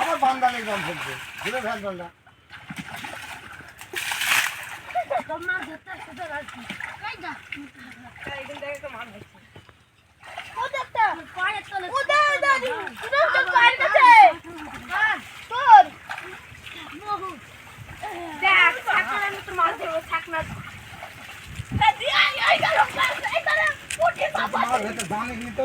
আবার বান্দালের গান চলছে ঘুরে ফ্যান চলটা তোমার ভেতর জানে কি তো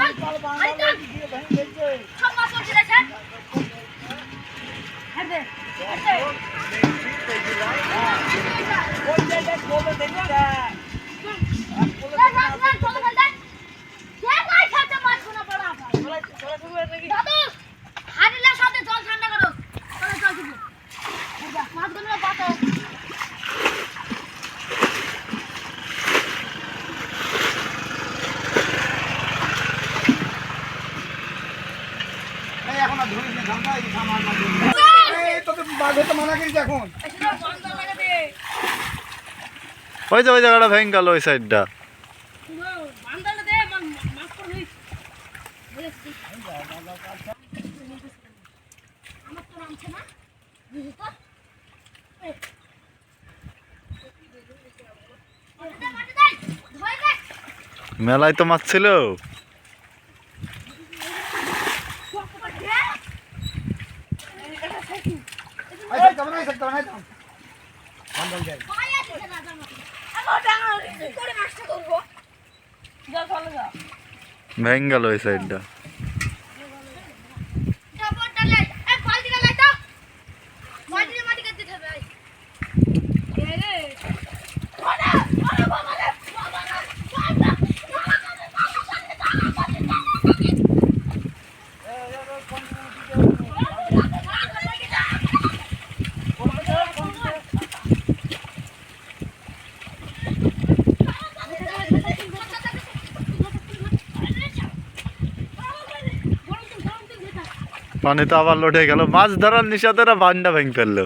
ওই যে ওই জায়গাটা ভেঙে গেল ওই সাইডটা আমার তো নামছে না বুঝলি তো মেলায় তো মাছ ছিল। এই থাকতে হবে না এই থাকতে হবে না এই থাম। বান্দাল যাই ভেঙে গেল ওই সাইডটা মাটি কাটতে হবে পানি তো আবার লটে গেল। মাছ ধরার নিশাতেরা বান্ডা ভেঙে ফেলল।